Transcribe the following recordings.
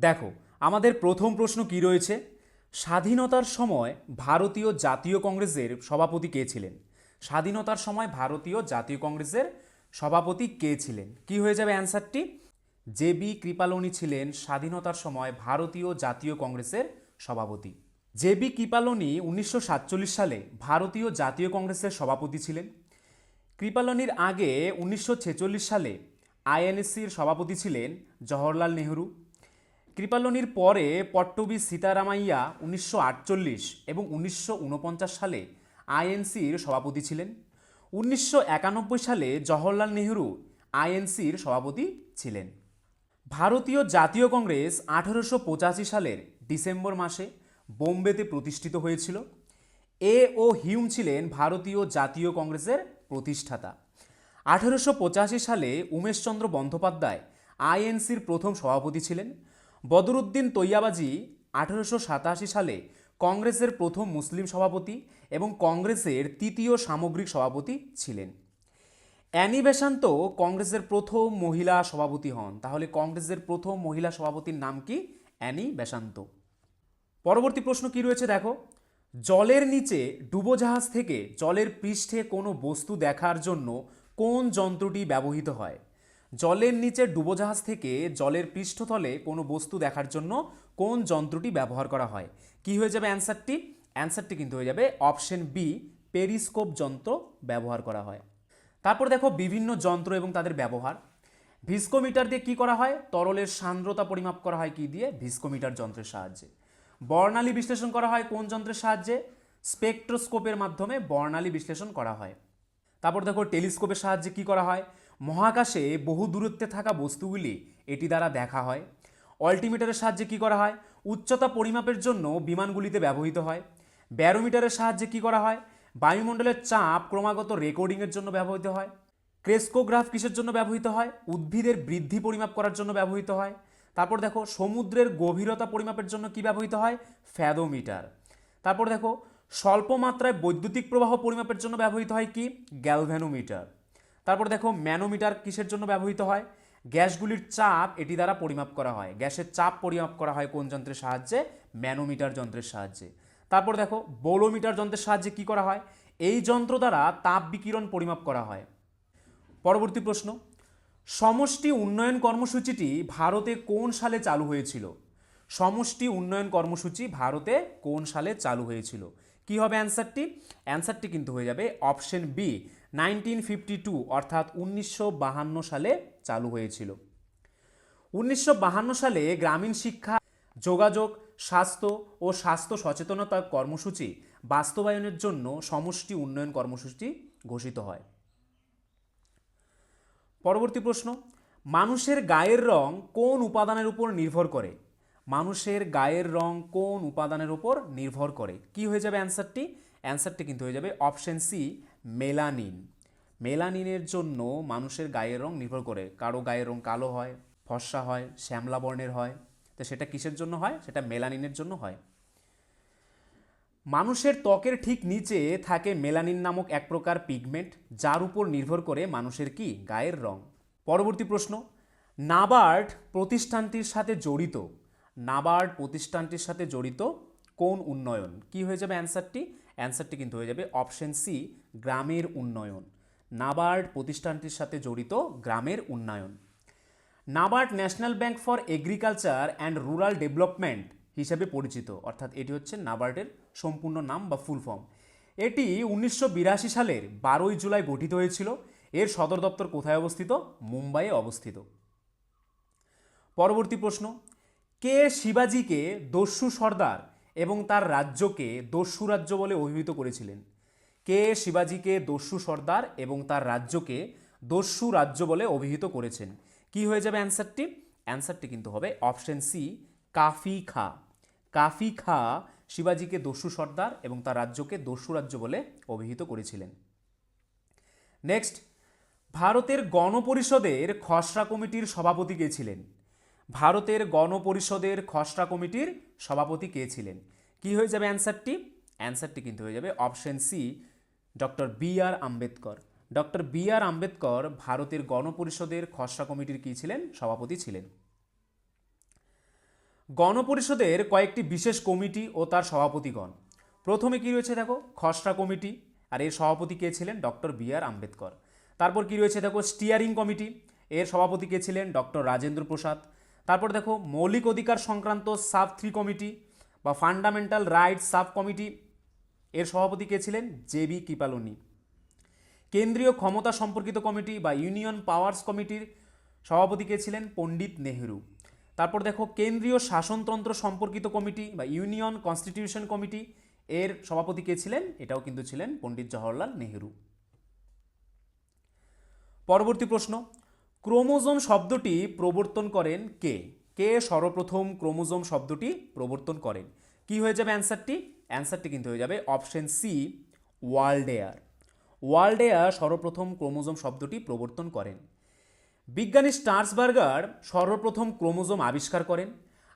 দেখো, আমাদের প্রথম প্রশ্ন কি রয়েছে? স্বাধীনতার সময় ভারতীয় জাতীয় কংগ্রেসের সভাপতি কে ছিলেন? স্বাধীনতার সময় ভারতীয় জাতীয় কংগ্রেসের সভাপতি কে ছিলেন? কি হয়ে যাবে অ্যান্সারটি জে বি কৃপালনি ছিলেন স্বাধীনতার সময় ভারতীয় জাতীয় কংগ্রেসের সভাপতি। জে বি কৃপালনি উনিশশো সাতচল্লিশ সালে ভারতীয় জাতীয় কংগ্রেসের সভাপতি ছিলেন। কৃপালনির আগে উনিশশো ছেচল্লিশ সালে আইএনএসসির সভাপতি ছিলেন জওহরলাল নেহরু। কৃপালনির পরে পট্টবি সীতারামাইয়া উনিশশো আটচল্লিশ এবং উনিশশো উনপঞ্চাশ সালে আইএনসির সভাপতি ছিলেন। উনিশশো একানব্বই সালে জওহরলাল নেহরু আইএনসির সভাপতি ছিলেন। ভারতীয় জাতীয় কংগ্রেস আঠারোশো সালের ডিসেম্বর মাসে বোম্বেতে প্রতিষ্ঠিত হয়েছিল। এ ও হিউম ছিলেন ভারতীয় জাতীয় কংগ্রেসের প্রতিষ্ঠাতা। আঠারোশো সালে উমেশচন্দ্র বন্দ্যোপাধ্যায় আইএনসির প্রথম সভাপতি ছিলেন। বদরুদ্দিন তৈয়াবাজি আঠারোশো সাতাশি সালে কংগ্রেসের প্রথম মুসলিম সভাপতি এবং কংগ্রেসের তৃতীয় সামগ্রিক সভাপতি ছিলেন। অ্যানি বেসান্ত কংগ্রেসের প্রথম মহিলা সভাপতি হন। তাহলে কংগ্রেসের প্রথম মহিলা সভাপতির নাম কি? অ্যানি বেসান্ত পরবর্তী প্রশ্ন কি রয়েছে দেখো? জলের নিচে ডুবোজাহাজ থেকে জলের পৃষ্ঠে কোনো বস্তু দেখার জন্য কোন যন্ত্রটি ব্যবহৃত হয়? জলের নিচে ডুবোজাহাজ থেকে জলের পৃষ্ঠতলে কোনো বস্তু দেখার জন্য কোন যন্ত্রটি ব্যবহার করা হয়? কি হয়ে যাবে অ্যান্সারটি? অ্যান্সারটি কিন্তু হয়ে যাবে অপশন বি, পেরিস্কোপ যন্ত্র ব্যবহার করা হয়। তারপর দেখো বিভিন্ন যন্ত্র এবং তাদের ব্যবহার। ভিস্কোমিটার দিয়ে কি করা হয়? তরলের সান্দ্রতা পরিমাপ করা হয় কি দিয়ে? ভিস্কোমিটার যন্ত্রের সাহায্যে। বর্ণালী বিশ্লেষণ করা হয় কোন যন্ত্রের সাহায্যে? স্পেকট্রোস্কোপের মাধ্যমে বর্ণালী বিশ্লেষণ করা হয়। তারপর দেখো টেলিস্কোপের সাহায্যে কি করা হয়? মহাকাশে বহু দূরত্বে থাকা বস্তুগুলি এটি দ্বারা দেখা হয়। অল্টিমিটারের সাহায্যে কি করা হয়? উচ্চতা পরিমাপের জন্য বিমানগুলিতে ব্যবহৃত হয়। ব্যারোমিটারের সাহায্যে কি করা হয়? বায়ুমণ্ডলের চাপ ক্রমাগত রেকর্ডিংয়ের জন্য ব্যবহৃত হয়। ক্রেস্কোগ্রাফ কিসের জন্য ব্যবহৃত হয়? উদ্ভিদের বৃদ্ধি পরিমাপ করার জন্য ব্যবহৃত হয়। তারপর দেখো, সমুদ্রের গভীরতা পরিমাপের জন্য কি ব্যবহৃত হয়? ফ্যাদোমিটার। তারপর দেখো স্বল্প মাত্রায় বৈদ্যুতিক প্রবাহ পরিমাপের জন্য ব্যবহৃত হয় কি? গ্যালভ্যানোমিটার তারপর দেখো ম্যানোমিটার কিসের জন্য ব্যবহৃত হয়? গ্যাসগুলির চাপ এটি দ্বারা পরিমাপ করা হয়। গ্যাসের চাপ পরিমাপ করা হয় কোন যন্ত্রের সাহায্যে? ম্যানোমিটার যন্ত্রের সাহায্যে। তারপর দেখো বোলোমিটার যন্ত্রের সাহায্যে কি করা হয়? এই যন্ত্র দ্বারা তাপ বিকিরণ পরিমাপ করা হয়। পরবর্তী প্রশ্ন, সমষ্টি উন্নয়ন কর্মসূচিটি ভারতে কোন সালে চালু হয়েছিল? সমষ্টি উন্নয়ন কর্মসূচি ভারতে কোন সালে চালু হয়েছিল? কি হবে অ্যান্সারটি? অ্যান্সারটি কিন্তু হয়ে যাবে option B nineteen fifty two, অর্থাৎ উনিশশো বাহান্ন সালে চালু হয়েছিল। উনিশশো বাহান্ন সালে গ্রামীণ শিক্ষা, যোগাযোগ, স্বাস্থ্য ও স্বাস্থ্য সচেতনতা কর্মসূচি বাস্তবায়নের জন্য সমষ্টি উন্নয়ন কর্মসূচি ঘোষিত হয়। পরবর্তী প্রশ্ন, মানুষের গায়ের রং কোন উপাদানের উপর নির্ভর করে? মানুষের গায়ের রং কোন উপাদানের উপর নির্ভর করে? কি হয়ে যাবে অ্যান্সারটি? অ্যান্সারটি কিন্তু হয়ে যাবে অপশন সি মেলানিন। মেলানিনের জন্য মানুষের গায়ের রং নির্ভর করে। কারও গায়ের রং কালো হয়, ফর্সা হয়, শ্যামলা বর্ণের হয়। তো সেটা কিসের জন্য হয়? সেটা মেলানিনের জন্য হয়। মানুষের ত্বকের ঠিক নিচে থাকে মেলানিন নামক এক প্রকার পিগমেন্ট যার উপর নির্ভর করে মানুষের কি? গায়ের রং। পরবর্তী প্রশ্ন, নাবার্ড প্রতিষ্ঠানটির সাথে জড়িত। নাবার্ড প্রতিষ্ঠানটির সাথে জড়িত কোন উন্নয়ন? কি হয়ে যাবে অ্যান্সারটি? অ্যান্সারটি কিন্তু হয়ে যাবে অপশন সি গ্রামের উন্নয়ন। নাবার্ড প্রতিষ্ঠানটির সাথে জড়িত গ্রামের উন্নয়ন। NABARD national bank for agriculture and rural development হিসেবে পরিচিত। অর্থাৎ এটি হচ্ছে নাবার্ডের সম্পূর্ণ নাম বা ফুল ফর্ম। এটি উনিশশো বিরাশি সালের বারোই জুলাই গঠিত হয়েছিল। এর সদর দপ্তর কোথায় অবস্থিত? মুম্বাইয়ে অবস্থিত। পরবর্তী প্রশ্ন। কে শিবাজিকে দস্যু সর্দার এবং তার রাজ্যকে দস্যু রাজ্য বলে অভিহিত করেছিলেন? কে শিবাজিকে দস্যু সর্দার এবং তার রাজ্যকে দস্যু রাজ্য বলে অভিহিত করেছেন? কি হয়ে যাবে অ্যান্সারটি? অ্যান্সারটি কিন্তু হবে অপশন সি, কাফি খা। কাফি খা শিবাজিকে দস্যু সর্দার এবং তার রাজ্যকে দস্যু রাজ্য বলে অভিহিত করেছিলেন। নেক্সট, ভারতের গণপরিষদের খসড়া কমিটির সভাপতি কে ছিলেন? ভারতের গণপরিষদের খসড়া কমিটির সভাপতি কে ছিলেন? কি হয়ে যাবে অ্যান্সারটি? অ্যান্সারটি কিন্তু হয়ে যাবে option C doctor B R Ambedkar. Doctor B R Ambedkar ভারতের গণপরিষদের খসড়া কমিটির কী ছিলেন? সভাপতি ছিলেন। গণপরিষদের কয়েকটি বিশেষ কমিটি ও তার সভাপতিগণ। প্রথমে কি রয়েছে দেখো? খসড়া কমিটি। আর এর সভাপতি কে ছিলেন? Doctor B R Ambedkar. তারপর কি রয়েছে দেখো? Steering committee. এর সভাপতি কে ছিলেন? ডক্টর রাজেন্দ্র প্রসাদ। তারপর দেখো, মৌলিক অধিকার সংক্রান্ত সাব থ্রি কমিটি বা ফান্ডামেন্টাল রাইটস সাব কমিটি। এর সভাপতি কে ছিলেন? J B Kripalani. কেন্দ্রীয় ক্ষমতা সম্পর্কিত কমিটি বা ইউনিয়ন পাওয়ার্স কমিটির সভাপতি কে ছিলেন? পণ্ডিত নেহেরু। তারপর দেখো, কেন্দ্রীয় শাসনতন্ত্র সম্পর্কিত কমিটি বা ইউনিয়ন কনস্টিটিউশন কমিটি, এর সভাপতি কে ছিলেন? এটাও কিন্তু ছিলেন পণ্ডিত জওহরলাল নেহেরু। পরবর্তী প্রশ্ন, ক্রোমোজোম শব্দটি প্রবর্তন করেন কে? কে সর্বপ্রথম ক্রোমোজোম শব্দটি প্রবর্তন করেন? কি হয়ে যাবে অ্যান্সারটি? অ্যান্সারটি কিন্তু হয়ে যাবে অপশন সি ওয়ার্ল্ডেয়ার ওয়ার্ল্ডেয়ার সর্বপ্রথম ক্রোমোজোম শব্দটি প্রবর্তন করেন। বিজ্ঞানী স্টার্সবার্গার সর্বপ্রথম ক্রোমোজোম আবিষ্কার করেন।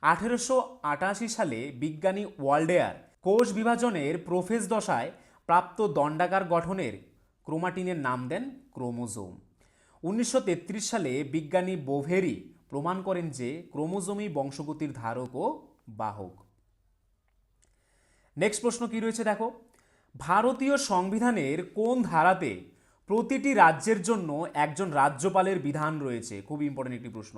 আঠেরোশো আটাশি সালে বিজ্ঞানী ওয়ার্ল্ডেয়ার কোষ বিভাজনের প্রোফেজ দশায় প্রাপ্ত দণ্ডাকার গঠনের ক্রোমাটিনের নাম দেন ক্রোমোজোম। উনিশশো তেত্রিশ সালে বিজ্ঞানী বোভেরি প্রমাণ করেন যে ক্রোমোজোমই বংশগতির ধারক ও বাহক। নেক্সট প্রশ্ন কি রয়েছে দেখো? ভারতীয় সংবিধানের কোন ধারাতে প্রতিটি রাজ্যের জন্য একজন রাজ্যপালের বিধান রয়েছে? খুব ইম্পর্টেন্ট একটি প্রশ্ন।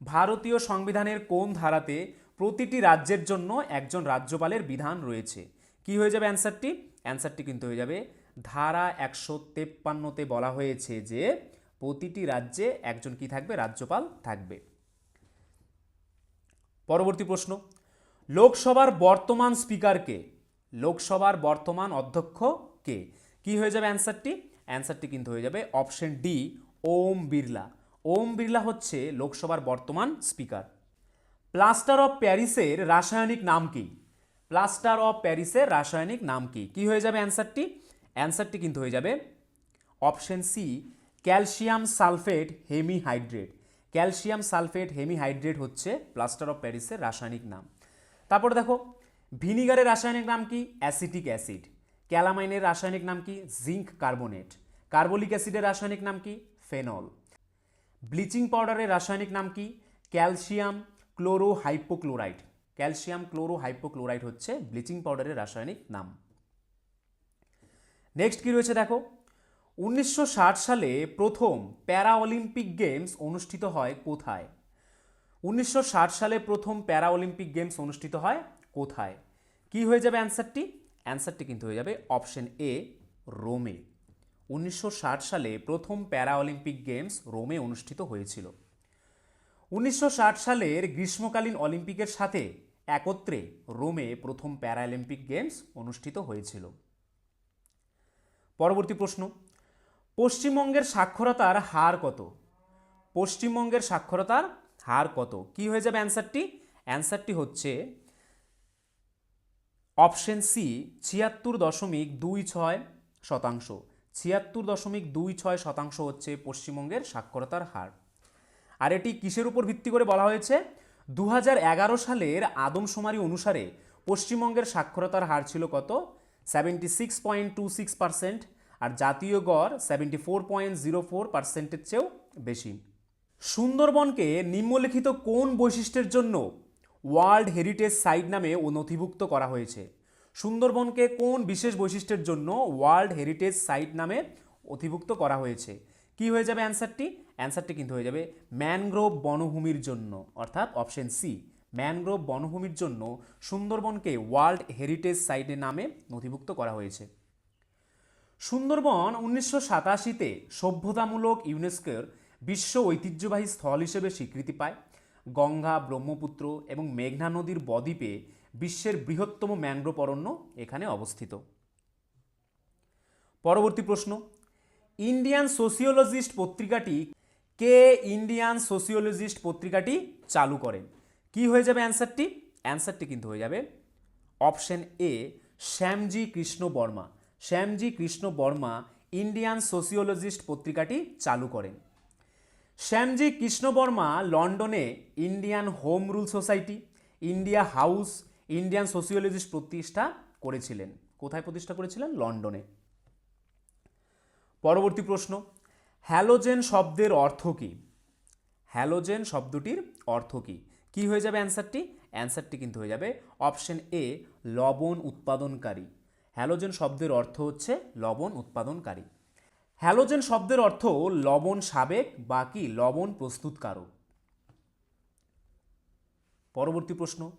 ভারতীয় সংবিধানের কোন ধারাতে প্রতিটি রাজ্যের জন্য একজন রাজ্যপালের বিধান রয়েছে? কি হয়ে যাবে অ্যান্সারটি অ্যান্সারটি কিন্তু হয়ে যাবে ধারা একশো তেপ্পান্নতে বলা হয়েছে যে প্রতিটি রাজ্যে একজন কি থাকবে? রাজ্যপাল থাকবে। পরবর্তী প্রশ্ন। লোকসভার বর্তমান স্পিকারকে লোকসভার বর্তমান অধ্যক্ষ কে? কি হয়ে যাবে অ্যান্সারটি অ্যান্সারটি কিন্তু হয়ে যাবে অপশন ডি ওম বিড়লা। ওম বিড়লা হচ্ছে লোকসভার বর্তমান স্পিকার প্লাস্টার অফ প্যারিসের রাসায়নিক নাম কি? প্লাস্টার অফ প্যারিসের রাসায়নিক নাম কি? কি হয়ে যাবে অ্যান্সারটি অ্যান্সারটি কিন্তু হয়ে যাবে option C calcium sulphate hemihydrate calcium sulphate hemihydrate হচ্ছে প্লাস্টার অফ প্যারিসের রাসায়নিক নাম। তারপর দেখো, ভিনিগারের রাসায়নিক নাম কি? Acetic acid. ক্যালামাইনের রাসায়নিক নাম কি? Zinc carbonate. কার্বলিক অ্যাসিডের রাসায়নিক নাম কি? ফেনল। ব্লিচিং পাউডারের রাসায়নিক নাম কি? Calcium chloro hypochloride calcium chloro hypochloride হচ্ছে ব্লিচিং পাউডারের রাসায়নিক নাম। নেক্সট কি রয়েছে দেখো? উনিশশো ষাট সালে প্রথম প্যারা অলিম্পিক গেমস অনুষ্ঠিত হয় কোথায়? উনিশশো ষাট সালে প্রথম প্যারা অলিম্পিক গেমস অনুষ্ঠিত হয় কোথায়? কি হয়ে যাবে অ্যান্সারটি? অ্যান্সারটি কিন্তু হয়ে যাবে অপশন এ, রোমে। উনিশশো ষাট সালে প্রথম প্যারা অলিম্পিক গেমস রোমে অনুষ্ঠিত হয়েছিল। উনিশশো ষাট সালের গ্রীষ্মকালীন অলিম্পিকের সাথে একত্রে রোমে প্রথম প্যারা অলিম্পিক গেমস অনুষ্ঠিত হয়েছিল। পরবর্তী প্রশ্ন। পশ্চিমবঙ্গের সাক্ষরতার হার কত? পশ্চিমবঙ্গের সাক্ষরতার হার কত? কি হয়ে যাবে অ্যান্সারটি অ্যান্সারটি হচ্ছে অপশন সি ছিয়াত্তর দশমিক দুই ছয় শতাংশ। ছিয়াত্তর দশমিক দুই ছয় শতাংশ হচ্ছে পশ্চিমবঙ্গের সাক্ষরতার হার। আর এটি কিসের উপর ভিত্তি করে বলা হয়েছে? দু এগারো সালের আদমশুমারি অনুসারে পশ্চিমবঙ্গের সাক্ষরতার হার ছিল কত? Seventy six point two six percent আর জাতীয় গড় seventy four point zero four পার্সেন্টের চেয়েও বেশি। সুন্দরবনকে নিম্নলিখিত কোন বৈশিষ্ট্যের জন্য ওয়ার্ল্ড হেরিটেজ সাইট নামে ও নথিভুক্ত করা হয়েছে? সুন্দরবনকে কোন বিশেষ বৈশিষ্ট্যের জন্য ওয়ার্ল্ড হেরিটেজ সাইট নামে অধিভুক্ত করা হয়েছে? কি হয়ে যাবে অ্যান্সারটি? অ্যান্সারটি কিন্তু হয়ে যাবে ম্যানগ্রোভ বনভূমির জন্য, অর্থাৎ অপশন সি, ম্যানগ্রোভ বনভূমির জন্য সুন্দরবনকে ওয়ার্ল্ড হেরিটেজ সাইটের নামে নথিভুক্ত করা হয়েছে। সুন্দরবন উনিশশো সাতাশিতে সভ্যতামূলক ইউনেস্কোর বিশ্ব ঐতিহ্যবাহী স্থল হিসেবে স্বীকৃতি পায়। গঙ্গা, ব্রহ্মপুত্র এবং মেঘনা নদীর বদ্বীপে বিশ্বের বৃহত্তম ম্যানগ্রোভ অরণ্য এখানে অবস্থিত। পরবর্তী প্রশ্ন, ইন্ডিয়ান সোসিওলজিস্ট পত্রিকাটি কে ইন্ডিয়ান সোসিওলজিস্ট পত্রিকাটি চালু করেন? কি হয়ে যাবে অ্যান্সারটি? অ্যান্সারটি কিন্তু হয়ে যাবে option A, Shyamji Krishna Varma. Shyamji Krishna Varma Indian sociologist পত্রিকাটি চালু করেন। শ্যামজি কৃষ্ণবর্মা লন্ডনে Indian home rule society, India house, Indian sociologist প্রতিষ্ঠা করেছিলেন। কোথায় প্রতিষ্ঠা করেছিলেন? লন্ডনে। পরবর্তী প্রশ্ন, হ্যালোজেন শব্দের অর্থ কী? হ্যালোজেন শব্দটির অর্থ কী? কি হয়ে যাবে অ্যান্সারটি? অ্যান্সারটি কিন্তু হয়ে যাবে অপশন এ, লবণ উৎপাদনকারী। হ্যালোজেন শব্দের অর্থ হচ্ছে লবণ উৎপাদনকারী। হ্যালোজেন শব্দের অর্থ লবণ সাবেক বা কি লবণ প্রস্তুতকারক। পরবর্তী প্রশ্ন,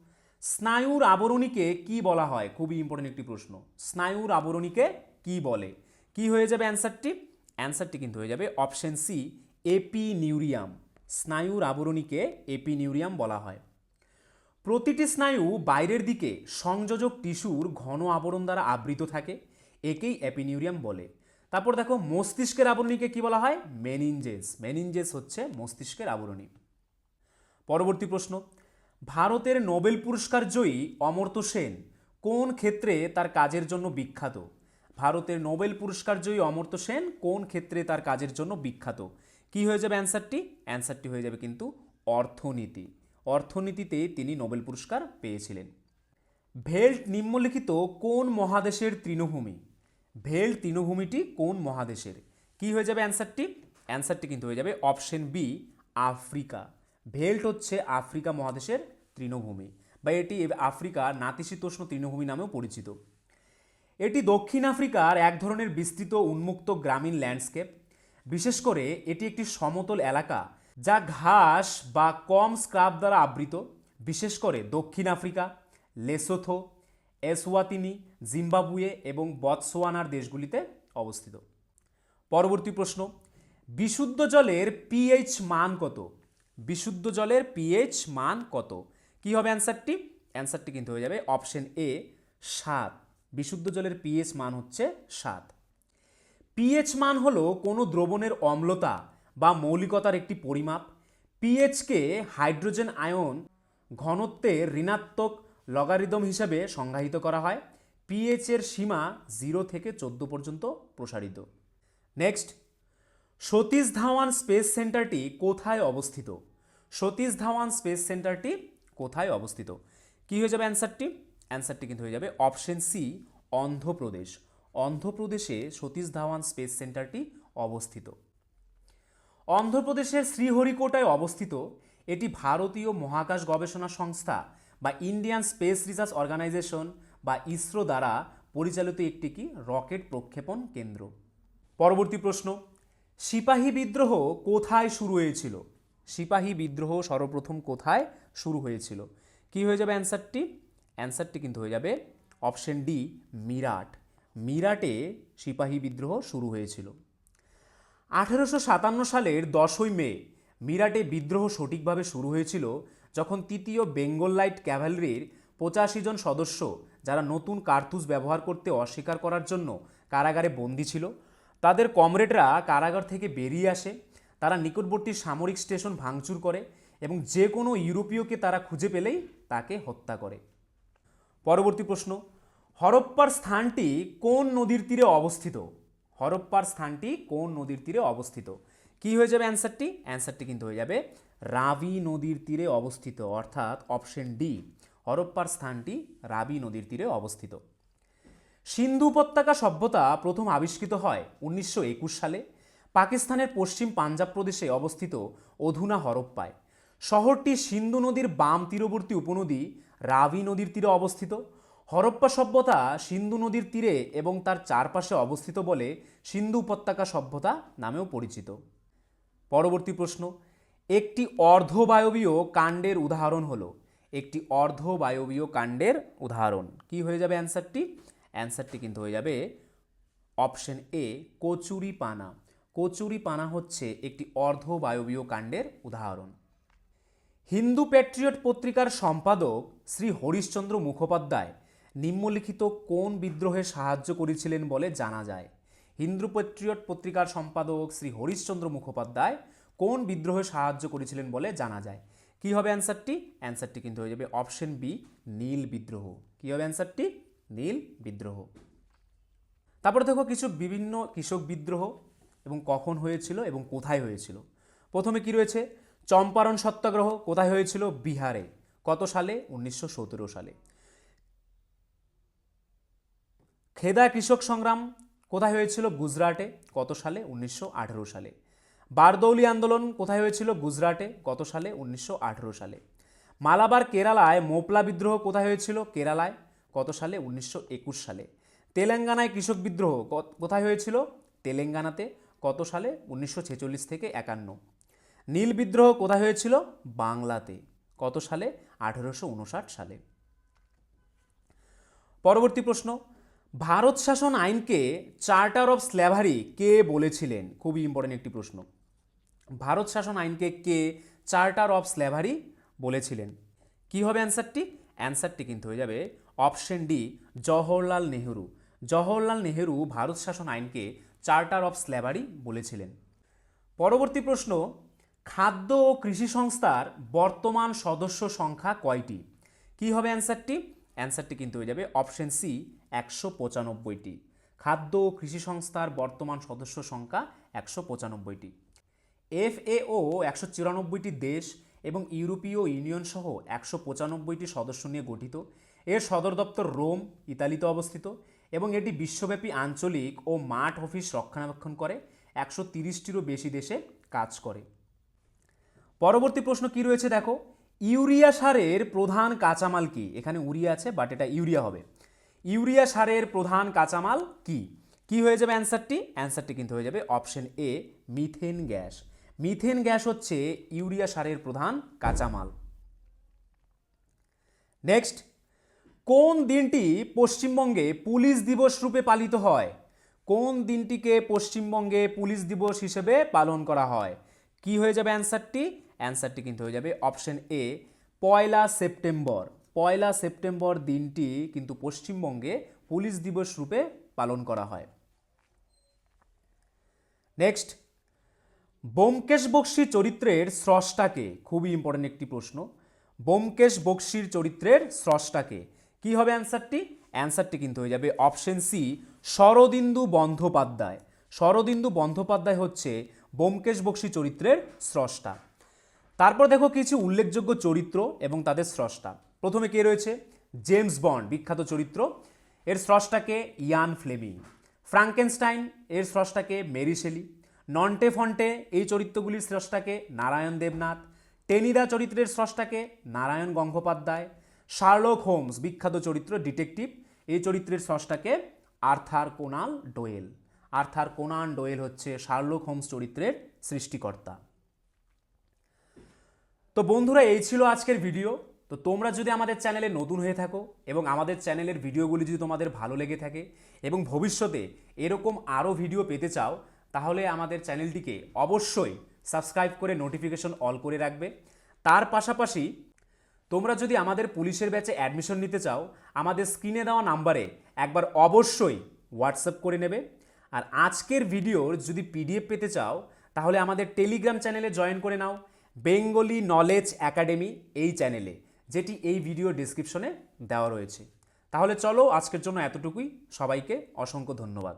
স্নায়ুর আবরণীকে কি বলা হয়? খুবই ইম্পর্টেন্ট একটি প্রশ্ন। স্নায়ুর আবরণীকে কি বলে? কি হয়ে যাবে অ্যান্সারটি? অ্যান্সারটি কিন্তু হয়ে যাবে অপশন সি, এপিনিউরিয়াম। স্নায়ুর আবরণীকে এপিনিউরিয়াম বলা হয়। প্রতিটি স্নায়ু বাইরের দিকে সংযোজক টিস্যুর ঘন আবরণ দ্বারা আবৃত থাকে, একেই অ্যাপিনিউরিয়াম বলে। তারপর দেখো মস্তিষ্কের আবরণীকে কি বলা হয়? মেনিনজেস। মেনিনজেস হচ্ছে মস্তিষ্কের আবরণী। পরবর্তী প্রশ্ন, ভারতের নোবেল পুরস্কার জয়ী অমর্ত্য সেন কোন ক্ষেত্রে তার কাজের জন্য বিখ্যাত? ভারতের নোবেল পুরস্কার জয়ী অমর্ত্য সেন কোন ক্ষেত্রে তার কাজের জন্য বিখ্যাত? কি হয়ে যাবে অ্যান্সারটি? অ্যান্সারটি হয়ে যাবে কিন্তু অর্থনীতি। অর্থনীতিতে তিনি নোবেল পুরস্কার পেয়েছিলেন। ভেল্ট নিম্নলিখিত কোন মহাদেশের তৃণভূমি? ভেল্ট তৃণভূমিটি কোন মহাদেশের? কি হয়ে যাবে অ্যান্সারটি? অ্যান্সারটি কিন্তু হয়ে যাবে অপশন বি, আফ্রিকা। ভেল্ট হচ্ছে আফ্রিকা মহাদেশের তৃণভূমি। বা এটি আফ্রিকা নাতিশীতোষ্ণ তৃণভূমি নামেও পরিচিত। এটি দক্ষিণ আফ্রিকার এক ধরনের বিস্তৃত উন্মুক্ত গ্রামীণ ল্যান্ডস্কেপ। বিশেষ করে এটি একটি সমতল এলাকা যা ঘাস বা কম স্ক্রাব দ্বারা আবৃত। বিশেষ করে দক্ষিণ আফ্রিকা, লেসোথো এসওয়াতিনি, জিম্বাবুয়ে এবং বতসোয়ানার দেশগুলিতে অবস্থিত। পরবর্তী প্রশ্ন, বিশুদ্ধ জলের পিএইচ মান কত? বিশুদ্ধ জলের পিএইচ মান কত? কি হবে অ্যান্সারটি? অ্যান্সারটি কিন্তু হয়ে যাবে অপশন এ, সাত। বিশুদ্ধ জলের পিএইচ মান হচ্ছে সাত। পিএইচ মান হলো কোনো দ্রবণের অম্লতা বা মৌলিকতার একটি পরিমাপ। পিএইচকে হাইড্রোজেন আয়ন ঘনত্বের ঋণাত্মক লগারিদম হিসাবে সংজ্ঞায়িত করা হয়। পিএইচ এর সীমা জিরো থেকে চোদ্দ পর্যন্ত প্রসারিত। নেক্সট সতীশ ধাওয়ান স্পেস সেন্টারটি কোথায় অবস্থিত? সতীশ ধাওয়ান স্পেস সেন্টারটি কোথায় অবস্থিত? কি হয়ে যাবে অ্যান্সারটি? অ্যান্সারটি কিন্তু হয়ে যাবে অপশন সি, অন্ধ্রপ্রদেশ। অন্ধ্রপ্রদেশে সতীশ ধাওয়ান স্পেস সেন্টারটি অবস্থিত। অন্ধ্রপ্রদেশের শ্রীহরিকোটায় অবস্থিত এটি ভারতীয় মহাকাশ গবেষণা সংস্থা বা ইন্ডিয়ান স্পেস রিসার্চ অর্গানাইজেশন বা ইসরো দ্বারা পরিচালিত একটি কি? রকেট প্রক্ষেপণ কেন্দ্র। পরবর্তী প্রশ্ন। সিপাহী বিদ্রোহ কোথায় শুরু হয়েছিল? সিপাহী বিদ্রোহ সর্বপ্রথম কোথায় শুরু হয়েছিল? কি হয়ে যাবে অ্যান্সারটি? অ্যান্সারটি কিন্তু হয়ে যাবে অপশন ডি, মিরাট। মিরাটে সিপাহী বিদ্রোহ শুরু হয়েছিল। আঠেরোশো সাতান্ন সালের দশই মে মিরাটে বিদ্রোহ সঠিকভাবে শুরু হয়েছিল যখন তৃতীয় বেঙ্গল লাইট ক্যাভালরির পঁচাশি জন সদস্য যারা নতুন কার্তুজ ব্যবহার করতে অস্বীকার করার জন্য কারাগারে বন্দী ছিল, তাদের কমরেডরা কারাগার থেকে বেরিয়ে আসে, তারা নিকটবর্তী সামরিক স্টেশন ভাঙচুর করে এবং যে কোনো ইউরোপীয়কে তারা খুঁজে পেলেই তাকে হত্যা করে। পরবর্তী প্রশ্ন, হরপ্পার স্থানটি কোন নদীর তীরে অবস্থিত? হরপ্পার স্থানটি কোন নদীর তীরে অবস্থিত? কি হয়ে যাবে অ্যান্সারটি? অ্যান্সারটি কিন্তু হয়ে যাবে রাবি নদীর তীরে অবস্থিত, অর্থাৎ অপশন ডি, হরপ্পার স্থানটি রাবি নদীর তীরে অবস্থিত। সিন্ধু উপত্যকা সভ্যতা প্রথম আবিষ্কৃত হয় উনিশশো একুশ সালে। পাকিস্তানের পশ্চিম পাঞ্জাব প্রদেশে অবস্থিত অধুনা হরপ্পায়। শহরটি সিন্ধু নদীর বাম তীরবর্তী উপনদী রাবি নদীর তীরে অবস্থিত। হরপ্পা সভ্যতা সিন্ধু নদীর তীরে এবং তার চারপাশে অবস্থিত বলে সিন্ধু উপত্যকা সভ্যতা নামেও পরিচিত। পরবর্তী প্রশ্ন একটি অর্ধবায়বীয় কাণ্ডের উদাহরণ হলো। একটি অর্ধবায়বীয় কাণ্ডের উদাহরণ। কি হয়ে যাবে অ্যান্সারটি? অ্যান্সারটি কিন্তু হয়ে যাবে অপশন এ কচুরি পানা কচুরি পানা হচ্ছে একটি অর্ধবায়বীয় কাণ্ডের উদাহরণ। হিন্দু প্যাট্রিয়ট পত্রিকার সম্পাদক শ্রী হরিশ্চন্দ্র মুখোপাধ্যায় নিম্নলিখিত কোন বিদ্রোহে সাহায্য করেছিলেন বলে জানা যায়। হিন্দু প্যাট্রিয়ট পত্রিকার সম্পাদক শ্রী হরিশ্চন্দ্র মুখোপাধ্যায় কোন বিদ্রোহে সাহায্য করেছিলেন বলে জানা যায়। কি হবে অ্যান্সারটি? অ্যান্সারটি কিন্তু হয়ে যাবে অপশন বি, নীল বিদ্রোহ। কি হবে অ্যান্সারটি? নীল বিদ্রোহ। তারপরে দেখো কিছু বিভিন্ন কৃষক বিদ্রোহ এবং কখন হয়েছিল এবং কোথায় হয়েছিল। প্রথমে কি রয়েছে? চম্পারণ সত্যাগ্রহ কোথায় হয়েছিল? বিহারে। কত সালে? উনিশশো সতেরো সালে। খেদা কৃষক সংগ্রাম কোথায় হয়েছিল? গুজরাটে। কত সালে? উনিশশো আঠেরো সালে। বারদৌলি আন্দোলন কোথায় হয়েছিল? গুজরাটে, গত সালে, উনিশশো আঠেরো সালে। মালাবার কেরালায় মোপলা বিদ্রোহ কোথায় হয়েছিল? কেরালায় কত সালে, উনিশশো একুশ সালে। তেলেঙ্গানায় কৃষক বিদ্রোহ কোথায় হয়েছিল? তেলেঙ্গানাতে কত সালে, উনিশশো ছেচল্লিশ থেকে একান্ন। নীল বিদ্রোহ কোথায় হয়েছিল? বাংলাতে কত সালে, আঠেরোশো উনষাট সালে। পরবর্তী প্রশ্ন। ভারত শাসন আইনকে চার্টার অফ স্ল্যাভারি কে বলেছিলেন? খুবই ইম্পর্টেন্ট একটি প্রশ্ন। ভারত শাসন আইনকে কে চার্টার অফ স্ল্যাভারি বলেছিলেন? কি হবে অ্যান্সারটি? অ্যান্সারটি কিন্তু হয়ে যাবে অপশন ডি, জওহরলাল নেহেরু। জওহরলাল নেহেরু ভারত শাসন আইনকে চার্টার অফ স্ল্যাভারি বলেছিলেন। পরবর্তী প্রশ্ন, খাদ্য ও কৃষি সংস্থার বর্তমান সদস্য সংখ্যা কয়টি? কি হবে অ্যান্সারটি? অ্যান্সারটি কিন্তু হয়ে যাবে অপশন সি, একশো পঁচানব্বইটি। খাদ্য ও কৃষি সংস্থার বর্তমান সদস্য সংখ্যা একশো পঁচানব্বইটি। এফএও একশো চুরানব্বইটি দেশ এবং ইউরোপীয় ইউনিয়ন সহ একশো পঁচানব্বইটি সদস্য নিয়ে গঠিত। এর সদর দপ্তর রোম, ইতালিতে অবস্থিত এবং এটি বিশ্বব্যাপী আঞ্চলিক ও মাঠ অফিস রক্ষণাবেক্ষণ করে, একশো তিরিশটিরও বেশি দেশে কাজ করে। পরবর্তী প্রশ্ন কি রয়েছে দেখো? ইউরিয়া সারের প্রধান কাঁচামাল কি? এখানে উরিয়া আছে বাট এটা ইউরিয়া হবে। ইউরিয়া সারের প্রধান কাঁচামাল কি? কি হয়ে যাবে অ্যান্সারটি? অ্যান্সারটি কিন্তু হয়ে যাবে option A, methane gas. Methane gas হচ্ছে ইউরিয়া সারের প্রধান কাঁচামাল। নেক্সট, কোন দিনটি পশ্চিমবঙ্গে পুলিশ দিবস রূপে পালিত হয়? কোন দিনটিকে পশ্চিমবঙ্গে পুলিশ দিবস হিসেবে পালন করা হয়? কি হয়ে যাবে অ্যান্সারটি? অ্যান্সারটি কিন্তু হয়ে যাবে অপশন এ, পয়লা সেপ্টেম্বর। পয়লা সেপ্টেম্বর দিনটি কিন্তু পশ্চিমবঙ্গে পুলিশ দিবস রূপে পালন করা হয়। নেক্সট বোমকেশ বক্সি চরিত্রের স্রষ্টাকে? খুবই ইম্পর্টেন্ট একটি প্রশ্ন। বোমকেশ বক্সির চরিত্রের স্রষ্টাকে? কি হবে অ্যান্সারটি অ্যান্সারটি কিন্তু হয়ে যাবে অপশন সি শরদিন্দু বন্দ্যোপাধ্যায়। শরদিন্দু বন্দ্যোপাধ্যায় হচ্ছে বোমকেশ বক্সি চরিত্রের স্রষ্টা। তারপর দেখো কিছু উল্লেখযোগ্য চরিত্র এবং তাদের স্রষ্টা। প্রথমে কে রয়েছে? জেমস বন্ড বিখ্যাত চরিত্র। এর স্রষ্টাকে ইয়ান ফ্লেমিং। ফ্রাঙ্কেনস্টাইন এর স্রষ্টাকে মেরি শেলি। নন্টে ফন্টে এই চরিত্রগুলির স্রষ্টাকে নারায়ণ দেবনাথ, টেনিদা চরিত্রের স্রষ্টাকে নারায়ণ গঙ্গোপাধ্যায়, শার্লক হোমস বিখ্যাত চরিত্র ডিটেকটিভ, এই চরিত্রের স্রষ্টাকে Arthur Conan Doyle. Arthur Conan Doyle হচ্ছে শার্লক হোমস চরিত্রের সৃষ্টিকর্তা। তো বন্ধুরা, এই ছিল আজকের ভিডিও। তো তোমরা যদি আমাদের চ্যানেলে নতুন হয়ে থাকো এবং আমাদের চ্যানেলের ভিডিওগুলি যদি তোমাদের ভালো লেগে থাকে এবং ভবিষ্যতে এরকম আরও ভিডিও পেতে চাও তাহলে আমাদের চ্যানেলটিকে অবশ্যই সাবস্ক্রাইব করে নোটিফিকেশন অল করে রাখবে। তার পাশাপাশি তোমরা যদি আমাদের পুলিশের ব্যাচে অ্যাডমিশন নিতে চাও, আমাদের স্ক্রিনে দেওয়া নাম্বারে একবার অবশ্যই হোয়াটসঅ্যাপ করে নেবে। আর আজকের ভিডিওর যদি পিডিএফ পেতে চাও, তাহলে আমাদের টেলিগ্রাম চ্যানেলে জয়েন করে নাও। বেঙ্গলি নলেজ একাডেমি এই চ্যানেলে, যেটি এই ভিডিও ডিসক্রিপশনে দেওয়া রয়েছে। তাহলে চলো আজকের জন্য এতটুকুই। সবাইকে অসংখ্য ধন্যবাদ।